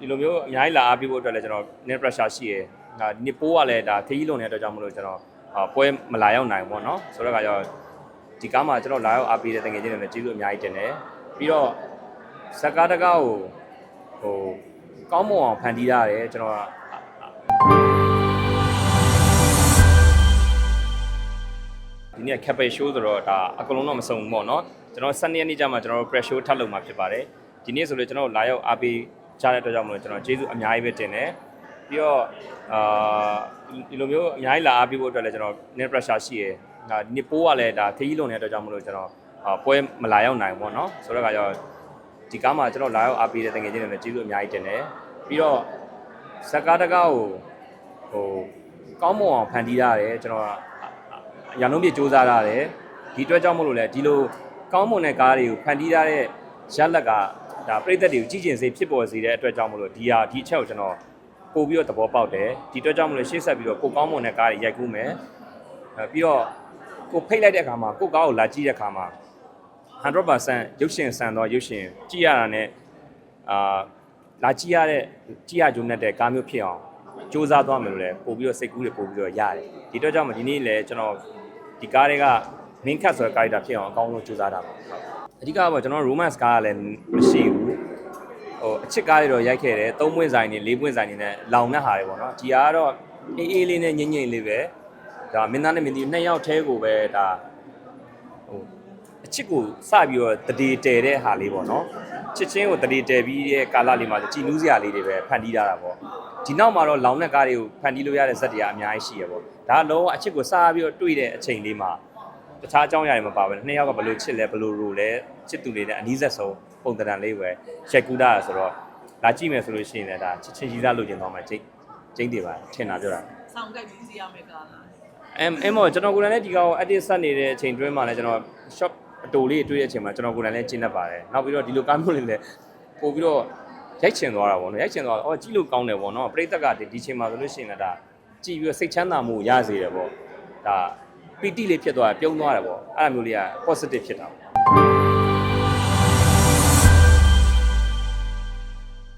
ဒီလိုမျိုးအများကြီးလာအားပေးဖို့အတွက်လည်းကျွန်တော်နည်း pressure ရှိရယ်ဒါဒီနေ့ပိုးကလည်းဒါခရီးလုံနေတဲ့အတွက်ကြောင့်မလို့ကျွန်တော်အာပွဲမလာရောက်နိုင်ဘူးပေါ့နော်ဆိုတော့ကကြောင့်ဒီကားမှာကျွန်တော်လာရောက်အားပေးတဲ့တကယ်ချင်းတွေလည်းကျေးဇူးအများကြီးတင်တယ်ပြီးတော့ဇက်ကားတကားကိုဟိုကောင်းမွန်အောင်ဖန်တီးရတယ်ကျွန်တော်ကဒီနေ့ cap show ဆိုတော့ဒါအကုန်လုံးတော့မစုံဘူးပေါ့နော်ကျွန်တော်7ရက်နေ့ကျမှကျွန်တော်တို့ press show ထပ်လုပ်မှာဖြစ်ပါတယ်ဒီနေ့ဆိုလို့ကျွန်တော်လာရောက်အားပေး ကြတဲ့အတွက်ကြောင့်မလို့ကျွန်တော်ကျေးဇူးအများကြီးပဲတင်တယ်ပြီးတော့အာဒီလိုမျိုးအများကြီးလာအားပေးဖို့အတွက်လည်းကျွန်တော်နည်း pressure ရှိရယ်ဒါဒီနေ့ပိုးကလည်းဒါခရီးလုံနေတဲ့အတွက်ကြောင့်မလို့ကျွန်တော်အာပွဲမလာရောက်နိုင်ဘူးပေါ့နော်ဆိုတော့ကကြောင့်ဒီကားမှာကျွန်တော်လာရောက်အားပေးတဲ့တကယ်ချင်းတွေလည်းကျေးဇူးအများကြီးတင်တယ်ပြီးတော့ဇက်ကားတကားကိုဟိုကောင်းမွန်အောင်ဖန်တီးရတယ်ကျွန်တော်ကရန်လုံးပြစူးစမ်းရတယ်ဒီအတွက်ကြောင့်မလို့လဲဒီလိုကောင်းမွန်တဲ့ကားတွေကိုဖန်တီးထားတဲ့ရက်လက်က ဒါပြိသက်တွေကိုကြည်ကျင်စေဖြစ်ပေါ်စေတဲ့အတွက်ကြောင့်မလို့ဒီဟာဒီအချက်ကိုကျွန်တော်ပို့ပြီးတော့သဘောပေါက်တယ်ဒီအတွက်ကြောင့်မလို့ရှေ့ဆက်ပြီးတော့ကိုကောင်းမွန်တဲ့ကားတွေရိုက်ကူးမယ်အဲပြီးတော့ကိုဖိတ်လိုက်တဲ့အခါမှာကိုကားကိုလာကြည့်တဲ့အခါမှာ100%ရုပ်ရှင်ဆန်တော့ရုပ်ရှင်ကြည့်ရတာ ਨੇ အာလာကြည့်ရတဲ့ကြည့်ရကြုံနဲ့တဲ့ကားမျိုးဖြစ်အောင်စူးစမ်းသွားမယ်လို့လည်းပို့ပြီးတော့စိတ်ကူးတွေပို့ပြီးတော့ရတယ်ဒီအတွက်ကြောင့်မဒီနေ့လည်းကျွန်တော်ဒီကားတွေက main cut ဆိုတဲ့ character ဖြစ်အောင်အကောင်းဆုံးကြိုးစားတာပါအဓိကကတော့ကျွန်တော် romance ကားကလည်းမရှိဘူး ဟိုအချစ်ကားတွေတော့ရိုက်ခဲ့တယ်သုံးပွင့်ဆိုင်တွေလေးပွင့်ဆိုင်တွေနဲ့လောင်တဲ့ဟာတွေပေါ့နော်ဒီဟာကတော့အေးအေးလေးနဲ့ငြိမ့်ငြိမ့်လေးပဲဒါမင်းသားနဲ့မင်းသမီးနှစ်ယောက်တည်းကိုပဲဒါဟိုအချစ်ကိုစပြီးတော့တတိတဲတဲ့ဟာလေးပေါ့နော်ချစ်ချင်းကိုတတိတဲပြီးတဲ့ကာလလေးမှာကြည်နူးစရာလေးတွေပဲဖန်တီးထားတာပေါ့ဒီနောက်မှာတော့လောင်တဲ့ကားတွေကိုဖန်တီးလို့ရတဲ့ဇက်တွေကအများကြီးရှိရပေါ့ဒါကလုံးဝအချစ်ကိုစားပြီးတော့တွေ့တဲ့အချိန်လေးမှာ တခြားအကြောင်းအရာတွေမပါဘဲနဲ့နှစ်ယောက်ကဘယ်လိုချစ်လဲဘယ်လိုရိုလဲချစ်သူတွေနဲ့အနီးဆက်ဆုံးပုံသဏ္ဍာန်လေးပဲရိုက်ကူးတာဆိုတော့လာကြည့်မယ်ဆိုလို့ရှိရင်လည်းဒါချစ်ချင်းကြီးစားလို့ကျင်သွားမှာကျိတ်ကျိတ်တွေပါထင်တာပြောတာဆောင်းကိုက်ပြီးစီရမယ်ကားလားအမ်အမ်မောကျွန်တော်ကိုယ်တိုင်လည်းဒီကောင် edit ဆက်နေတဲ့အချိန်တွင်းမှာလည်းကျွန်တော် shop အတူလေးတွေ့တဲ့အချိန်မှာကျွန်တော်ကိုယ်တိုင်လည်းကျင်းတတ်ပါတယ်နောက်ပြီးတော့ဒီလိုကားမျိုးလေးလည်းပို့ပြီးတော့ရိုက်ချင်သွားတာပေါ့နော်ရိုက်ချင်သွားတော့အော်ကြည့်လို့ကောင်းတယ်ပေါ့နော်ပရိသတ်ကဒီချိန်မှာဆိုလို့ရှိရင်လည်းဒါကြည့်ပြီးတော့စိတ်ချမ်းသာမှုရစေတယ်ပေါ့ဒါ ပီတိလေးဖြစ်သွားတယ်ပြုံးသွားတယ်ပေါ့အဲ့လိုမျိုးလေးက positive ဖြစ်တာပေါ့